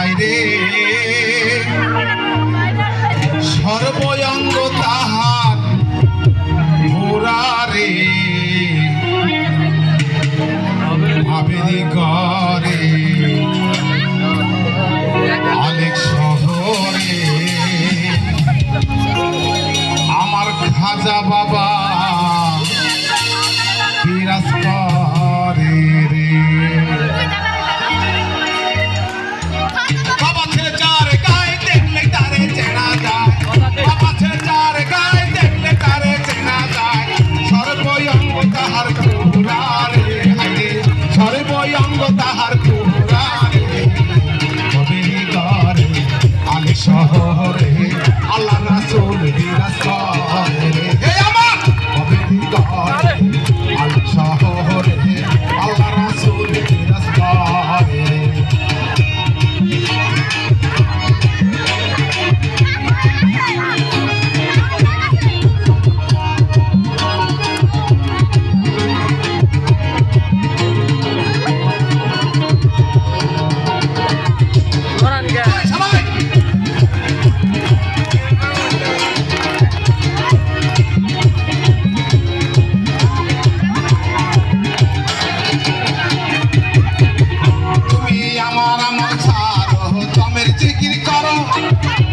হায়রে। সর্বঙ্গ তাহার মোরারে আবেদি করে অনেক শহরে। আমার খাজা বাবা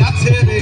আছে রে।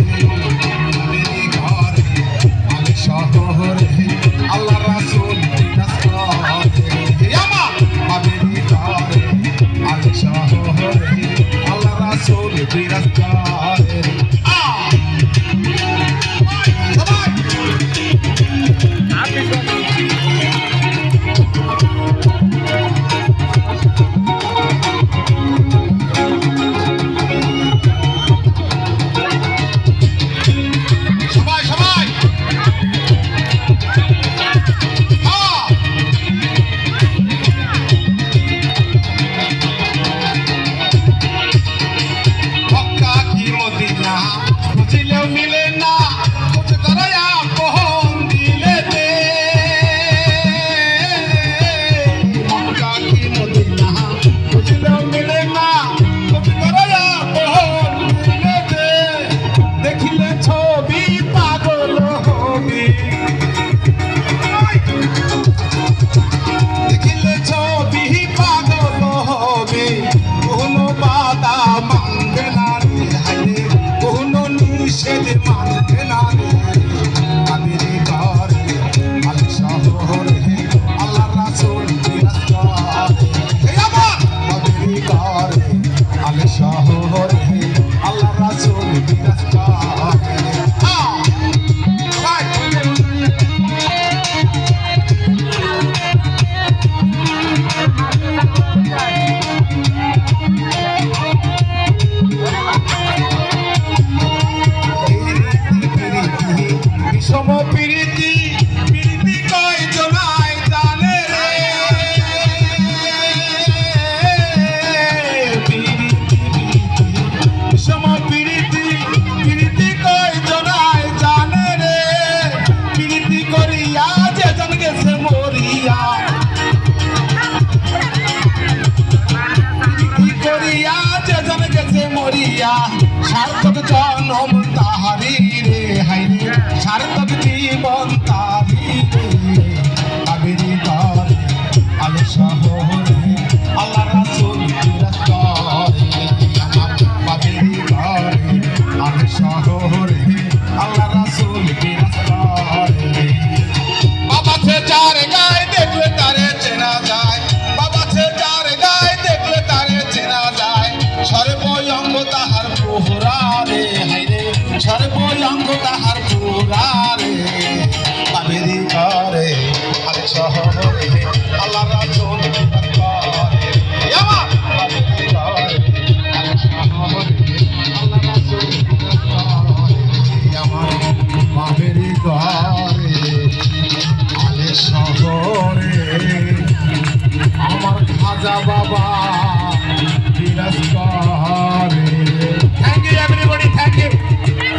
তুই জনম তাহারি রাজা বাবা